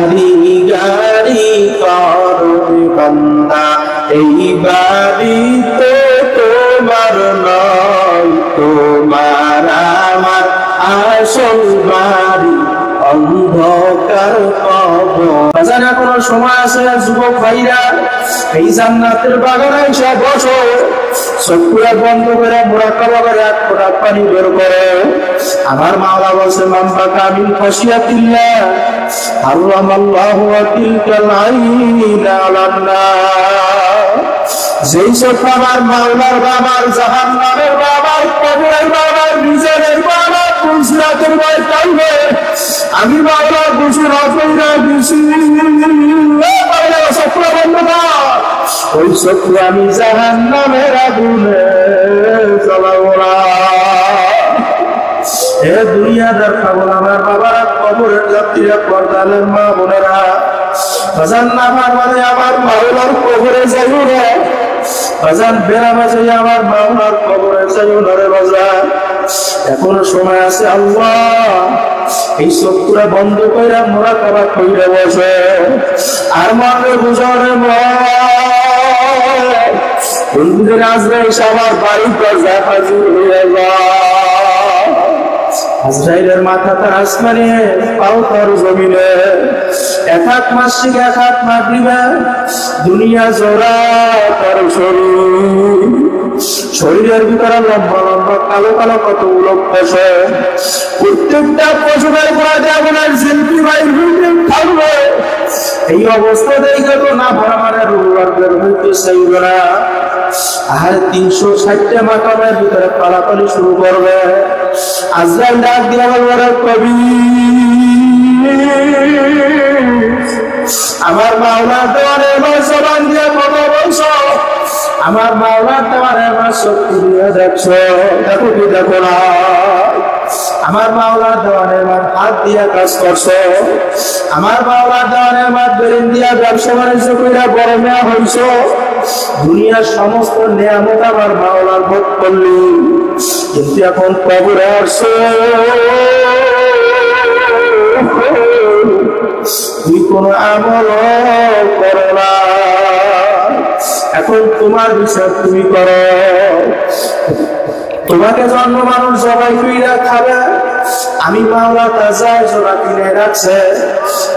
কারি গারি করবে বান্দা এই বাড়ি তোমার নয়, তোমার আমার আসল বাড়ি। অন্ধকার বাজারে এখনও সময় আছে যুবক ভাইরা? এই জান্নাতের বাগানে এসে বসো। চোখগুলা বন্ধ করে করে এক পানি বের করে। আমার মাম্পা কামিল খাসিয়াতিল্লাহ হারাম আল্লাহু তিলকাল আইনা আলান্না যেই সব আমার মাওলার বাবার বাবার বাবার ভয় কাইবে আমি সত্য বন্ধ ওই সত্য আমি জাহান্নামের আগুনে জ্বালাবো না। এ দুনিয়াদার পাগল আমার বাবারা যাত্রীরা মানে আমার কবরে যাইও রে। বাজান বেড়া বাজাই আমার কবরে যাইও না রে বাজান। এখনও সময় আছে আল্লাহ। এই চক্ষুরা বন্ধ কইরা মোরা কাবা কইরা বসে। আর মনে বুঝারে বন্ধুদের আসবে আমার বাড়ির দরজা হাজির হয়ে যায়। আজরাইলের মাথা তার আসমানে, পাও তার জমিনে। এক হাত মাসিক, এক হাত মাগরিবে, দুনিয়া জোড়া তার শরীর। শরীরের ভিতরে লম্বা লম্বা, কালো কালো কত উলক বসে প্রত্যেকটা পশুদের পড়াতে আপনার শিল্পী ভাই থাকবে। এই অবস্থা দেখে তো না ভরা মানে রোববার বের হইতে চাইবে না। পালাপালি শুরু করবে। আজরাইল ডাক দিয়া বলবে কবি আমার তোমার এবার আমার তোমার এবার শক্তি দিয়ে দেখছ। দেখো কি দেখো না। আমার মাওলা দেওয়ানে মাঠ হাত দিয়া কাজ করছ। আমার মাওলা দেওয়ানে মাঠ বেরিন দিয়া ব্যবসা বাণিজ্য হইছ। দুনিয়ার সমস্ত নিয়ামত আমার মাওলার ভোগ করলি। কিন্তু এখন কবরে আসছো তুই কোন আমল করো না। এখন তোমার বিষয় তুমি করো। তোমাকে জন্ম মানুষ সবাই কইরা খাবে। আমি মাওলা তাজায় জোড়া কিনে রাখছে।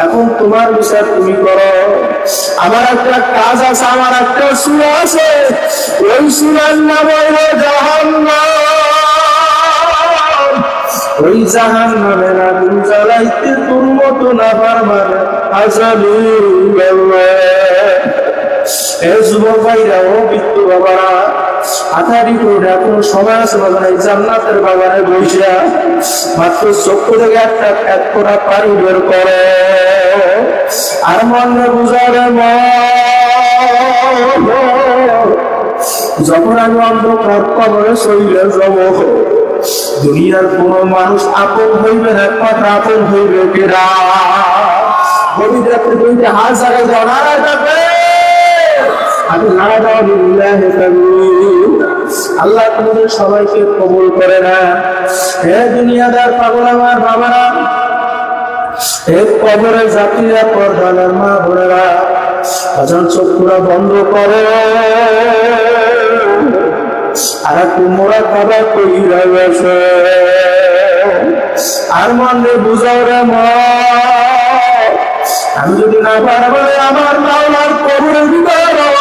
এখন তোমার বিষয় তুমি করো। আমার একটা কাজ আছে, আমার একটা সুরা আছে। ওই সুরার নাম হইল জাহান্নাম। ওই জাহান নামের আগুন জ্বালাইতে তোর মতো না পারবার আজালি এ যুবক ভাইরা, ও বিদ্যু বাবারা আথারি করে এখন সময় আছে বাগানে জান্নাতের বাগানে বসিয়া মাত্র চক্ষু থেকে একটা এক করা পানি বের করে। আর মনে বুঝারে যখন আমি অন্ধকার কবরে শরীরে যাব, দুনিয়ার কোন মানুষ আপন হইবে একমাত্র আপন হইবে কেরা গভীর রাত্রে দুইটা হাত জায়গায় নারায় থাকবে। আমি নারা দাও আল্লাহ তোমাদের সবাইকে কবুল করে না। হে দুনিয়াদার পাগল আমার বাবারা, হে কবরে যাত্রীরা পর্দালার মা বোনেরা, আজান চক্ষুরা বন্ধ করো। আর তোমরা খাবা কইরা গেছে, আর মনে বুঝাও রে আমি যদি না পারব আমার মাওলার কবরের ভিতরে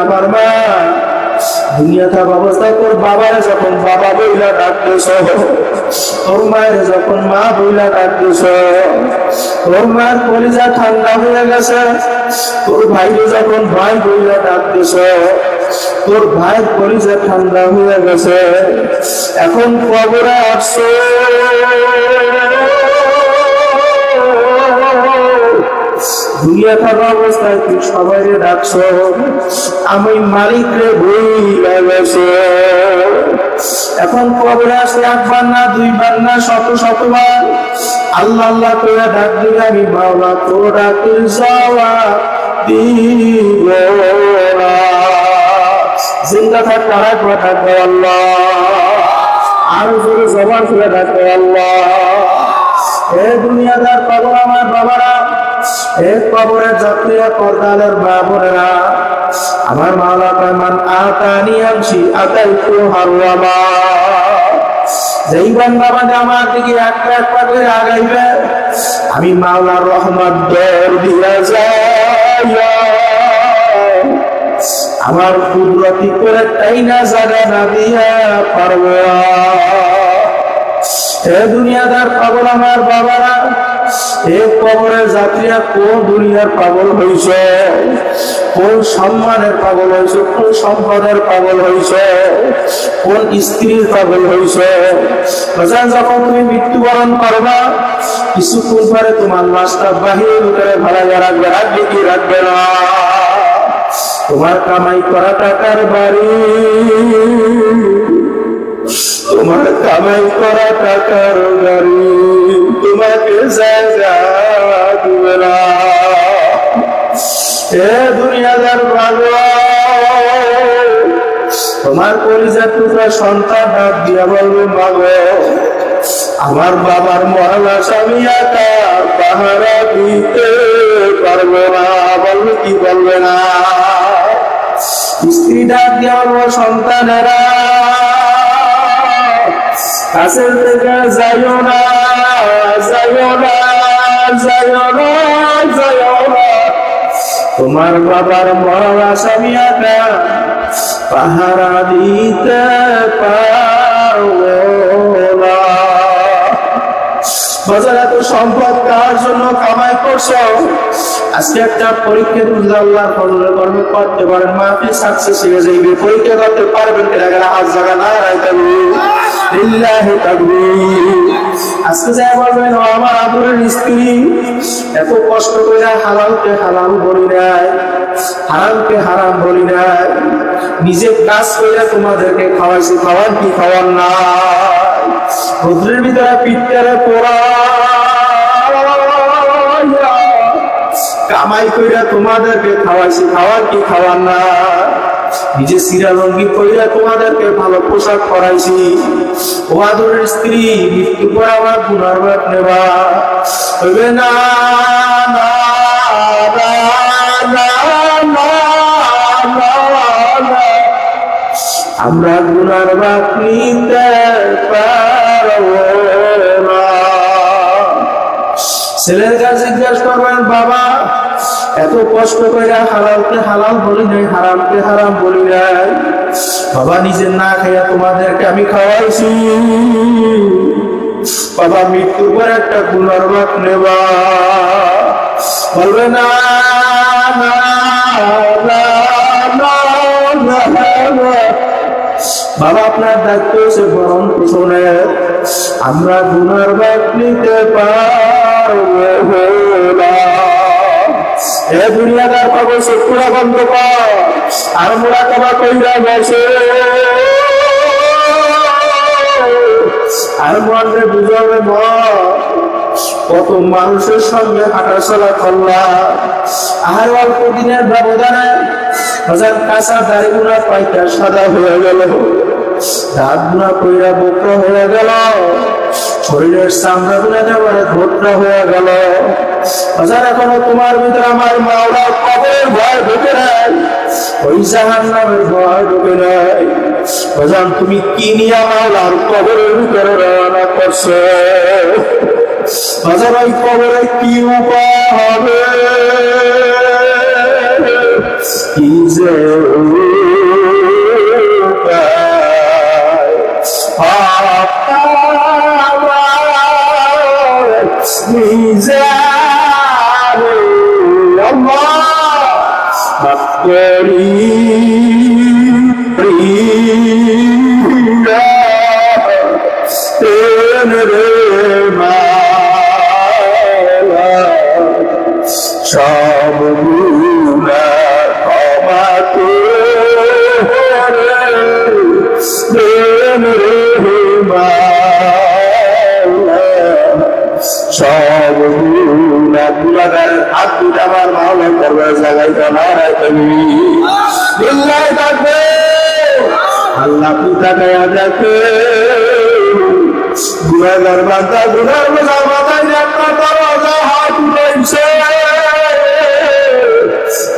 আমার মা তোর বাবার যখন বাবা বইলা তোর মায়ের যখন মা বইলা তোর মায়ের ঠান্ডা হয়ে গেছে। তোর ভাইকে যখন ভাই বইলা ডাকতেছ তোর ভাইয়ের কলিজা ঠান্ডা হয়ে গেছে। এখন কবরে আসছো। শুয়ে থাকা অবস্থায় তুই সবাই ডাকছ। আমি মালিক রে গেছ। এখন কবরে আসলে একবার না, দুইবার না, শত, শতবার। আল্লাহ আল্লাহ করে ডাক দিলে আমি মাওলা তো ডাকে যাওয়া দিব। জিন্দা থাকতে আর একবার ডাকবে আল্লাহ। আরও জোরে জবান করে ডাকবে আল্লাহ। এ দুনিয়াদার পাগল আমার বাবারা পর্দালের বাবরেরা। আমার মাওলা বান্দা বান্দা আমার দিকে একটা আগাইবে, আমি মাওলার রহমত দর দিয়া যাই আমার কুদরতি করে তাই না জায়গা না দিয়া পারব। হে দুনিয়াদার পাগল আমার বাবারা এ কবরের যাত্রীরা কোন দুনিয়ার পাগল হইছে? কোন সম্মানের পাগল হইছে? কোন সম্পদের পাগল হইছে? কোন স্ত্রীর পাগল বাজান যখন তুমি মৃত্যুবরণ করবা, কিছুক্ষণ পরে তোমার লাশটা বাহিরে ভিতরে ভাড়া রাখবে। রাখবে কি? রাখবে না। তোমার কামাই করা টাকার বাড়ি। তোমার কামাই করা টাকার গাড়ি, তোমাকে জায়গা দিবে না। এ দুনিয়াদার ভালো তোমার পরিচয় টুকরা সন্তান হাত দিয়া বলবে, মাগো, আমার বাবার মহালা স্বামী একা পাহারা দিতে পারবে না। বলবে কি বলবে না? স্ত্রী ডাক দিয়া বলব, সন্তানেরা কাছের থেকে যাইও না যাইও না যাইও না না। তোমার বাবার মরা একা পাহারা দিতে বাজার সম্পদ কার জন্য কামাই করছ? আজকে একটা পরীক্ষা আল্লাহ ফজলের করতে পারেন মাফি সাকসেস হয়ে যাইবে। পরীক্ষা করতে পারবেন গেলে হাত জায়গা না রাইতাবি লিল্লাহি তাকবীর। আজকে যা বলবেন আমার আদরের কষ্ট করে হালালকে হালাল বলি নাই, হারামকে হারাম বলি নাই, নিজে কাজ করে তোমাদেরকে খাওয়াইছি খাওয়ান কি খাওয়ান না রুদ্রের ভিতরে পিঠটারে পোড়া। কামাই কইরা তোমাদেরকে খাওয়াইছি, খাওয়ার কি খাওয়ার না নিজে কইরা তোমাদেরকে ভালো পোশাক স্ত্রী মৃত্যু নেবা। হইবে না আমরা গুনার বাপ নিতে ছেলের কাছে জিজ্ঞেস করবেন, বাবা এত কষ্ট করে হালালকে হালাল বলি নাই, হারামকে হারাম বলি নাই। বাবা, নিজে না খাইয়া তোমাদেরকে আমি খাওয়াইছি। বাবা, মৃত্যুর পর একটা পুনর্বাক নেবা। বলবে, না বাবা, আপনার দায়িত্ব হচ্ছে ভরণ পোষণের। আমরা ব্যাগ নিতে পারব। এ দুনিয়াদার পাবো চক্ষুরা বন্ধ কর। আর মোরা কবা কইরা গেছে। আর মনে বুঝাবে কত মানুষের সঙ্গে হাঁটাচলা করলাম। আর অল্প দিনের ব্যবধানে হাজার কাঁচা দাড়িগুলা পাইটা সাদা হয়ে গেল। দাঁতগুলা কইরা বোকরা হয়ে গেল। শরীরের চামড়া গুলা একেবারে ধোটরা হয়ে গেল হাজার এখনও তোমার ভিতরে আমার মাওলা কবরের ভয় ঢুকে নাই, ওই জাহান নামের ভয় ঢুকে নাই। তুমি কি নিয়ে মাওলার কবরের ভিতরে রওনা করছ? ওই কবরে কি উপায় হবে? কি যে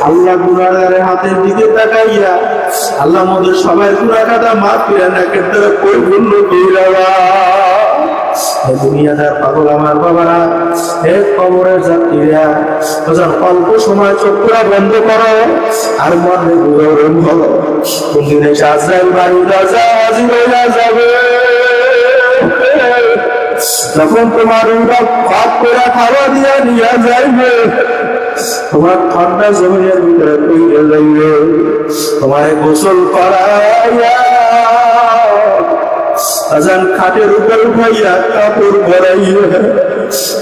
আল্লাহ পিতা হাতের দিকে তাকাইয়া আল্লাহ মোদের সবাই গুণা কাটা করে না কিন্তু পরিপূর্ণ দুনিয়াদার পাগল আমার বাবারা হে কবরের যাত্রীরা তোজন অল্প সময় চোখটা বন্ধ করো আর মনে গৌরব হলো কোন দিনে সাজরাইল বাড়ি রাজা হইয়া যাবে? যখন তোমার উঠা ভাত করে খাওয়া দিয়া নিয়ে যাইবে, তোমার ঠান্ডা জমিনের ভিতরে তৈরি যাইবে। তোমার গোসল করাইয়া আজান খাটের উপর উঠাইয়া কাপড় ভরাইয়া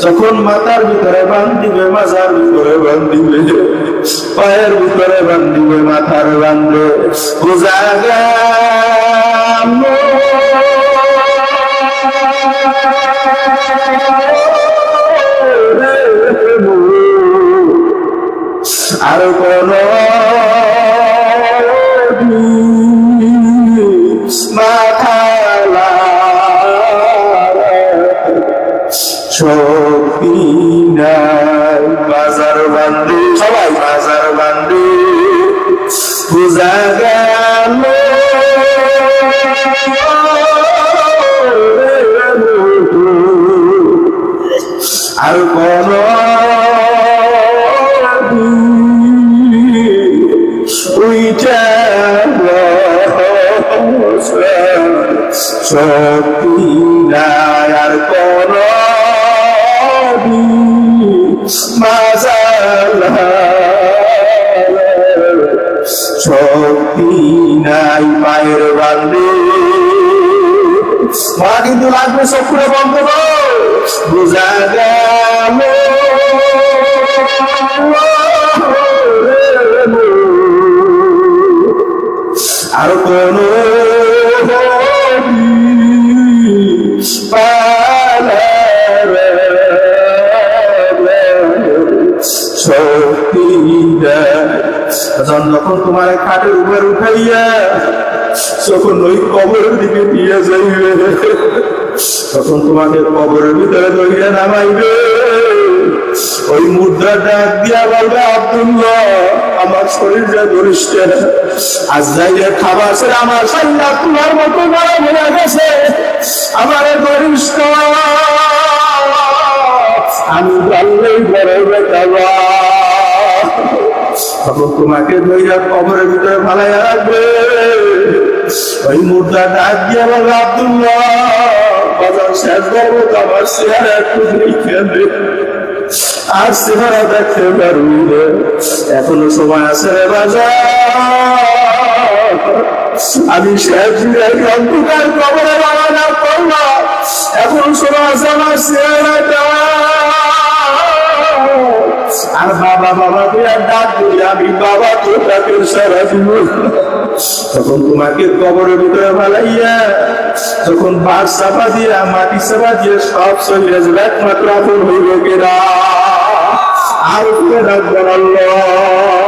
যখন মাথার ভিতরে বান্ধিবে, মাজার ভিতরে বান্ধিবে, পায়ের ভিতরে বান্ধিবে, মাথার বান্ধবে, বোঝা আর নাই পায়ের বান্ধে মা কিন্তু লাগবে চক্ষুরে বন্ধ বোঝা গেল। আর কোন তখন যখন তোমার খাটের উপর উঠাইয়া যখন ওই কবরের দিকে নিয়ে যাইবে, তখন তোমাকে কবরের ভিতরে ধরিয়া নামাইবে। ওই মুদ্রা ডাক দিয়া বলবে, আব্দুল্লাহ, আমার শরীর যা গরিষ্ঠ আজ যাইলে খাবার আমার সাইয়া তোমার মতো গরম হয়ে গেছে। আমার তোমাকে ধৈর্য, কবরের ভিতরে ফালাইয়া রাখবে। ওই মুদ্রা ডাক দিয়ে বলবে আব্দুল্লাহ, বাজার শেষ করব তো আমার একটু দেখে দে আর চেহারা দেখতে পারবি এখনও সময় আছে রে বাজার। আমি শেষ অন্ধকার কবরে বাবা করলাম এখন সময় আছে আমার আর বাবা বাবা, তুই আর ডাক দিলি আমি বাবা তো তাকে সারা দিব। তখন তোমাকে কবরের ভিতরে ভালাইয়া তখন বাস চাপা দিয়া, মাটি চাপা দিয়ে সব যাবে, একমাত্র আপন হইল কেরা? আর কে ডাকবেন আল্লাহ।